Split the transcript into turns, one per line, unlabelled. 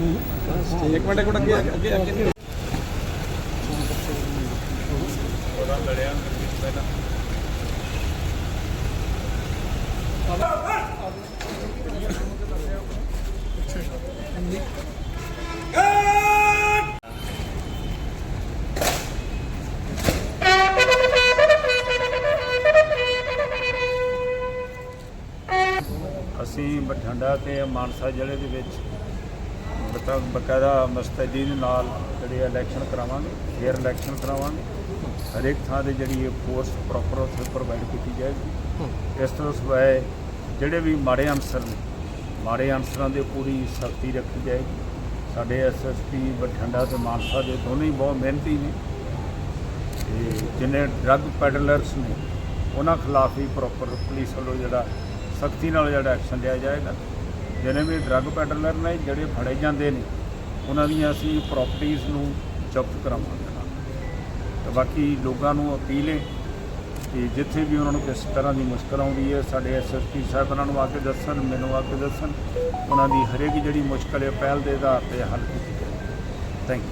ਇੱਕ ਮਿੰਟ ਇੱਕ ਮਿੰਟ ਅੱਗੇ ਅੱਗੇ ਅੱਗੇ
ਅਸੀਂ ਬਠਿੰਡਾ ਤੇ ਮਾਨਸਾ ਜ਼ਿਲ੍ਹੇ ਦੇ ਵਿੱਚ ਬਤਾ ਬਕਾਇਦਾ ਮਸਤੈਦੀ ਦੇ ਨਾਲ ਜਿਹੜੇ ਇਲੈਕਸ਼ਨ ਕਰਾਵਾਂਗੇ ਫੇਅਰ ਇਲੈਕਸ਼ਨ ਕਰਾਵਾਂਗੇ। ਹਰੇਕ ਥਾਂ ਤੇ ਜਿਹੜੀ ਇਹ ਫੋਰਸ ਪ੍ਰੋਪਰ ਉੱਥੇ ਪ੍ਰੋਵਾਈਡ ਕੀਤੀ ਜਾਏਗੀ। ਇਸ ਤੋਂ ਸਿਵਾਏ ਜਿਹੜੇ ਵੀ ਮਾੜੇ ਅਨਸਰ ਨੇ, ਮਾੜੇ ਅਨਸਰਾਂ ਦੇ ਪੂਰੀ ਸਖਤੀ ਰੱਖੀ ਜਾਏਗੀ। ਸਾਡੇ ਐਸਐਸਪੀ ਬਠਿੰਡਾ ਤੇ ਮਾਨਸਾ ਦੇ ਦੋਨੇ ਹੀ ਬਹੁਤ ਮਿਹਨਤੀ ਨੇ। ਤੇ ਜਿੰਨੇ ਡਰੱਗ ਪੈਡਲਰਸ ਨੇ, ਉਹਨਾਂ ਖਿਲਾਫ ਵੀ ਪ੍ਰੋਪਰ ਪੁਲਿਸ ਵੱਲੋਂ ਜਿਹੜਾ ਸਖਤੀ ਨਾਲ ਜਿਹੜਾ ਐਕਸ਼ਨ ਲਿਆ ਜਾਏਗਾ। ਜਿਹਨੇ ਵੀ ਡਰੱਗ ਪੈਡਲਰ ਨੇ, ਜਿਹੜੇ ਫੜੇ ਜਾਂਦੇ ਨੇ, ਉਹਨਾਂ ਦੀਆਂ ਅਸੀਂ ਪ੍ਰਾਪਰਟੀਆਂ ਨੂੰ ਜ਼ਬਤ ਕਰਾਵਾਂਗੇ ਨਾਲ। ਤੇ ਬਾਕੀ ਲੋਕਾਂ ਨੂੰ ਅਪੀਲ ਹੈ ਕਿ ਜਿੱਥੇ ਵੀ ਉਹਨਾਂ ਨੂੰ ਕਿਸ ਤਰ੍ਹਾਂ ਦੀ ਮੁਸ਼ਕਲ ਆਉਂਦੀ ਹੈ, ਸਾਡੇ ਐਸਐਸਪੀ ਸਾਹਿਬਾਨਾਂ ਨੂੰ ਆ ਕੇ ਦੱਸਣ, ਮੈਨੂੰ ਆ ਕੇ ਦੱਸਣ, ਉਹਨਾਂ ਦੀ ਹਰੇਕ ਜਿਹੜੀ ਮੁਸ਼ਕਲ ਹੈ, ਪਹਿਲ ਦੇ ਆਧਾਰ ਤੇ ਹੱਲ ਕੀਤੀ ਜਾਏ ਥੈਂਕ ਯੂ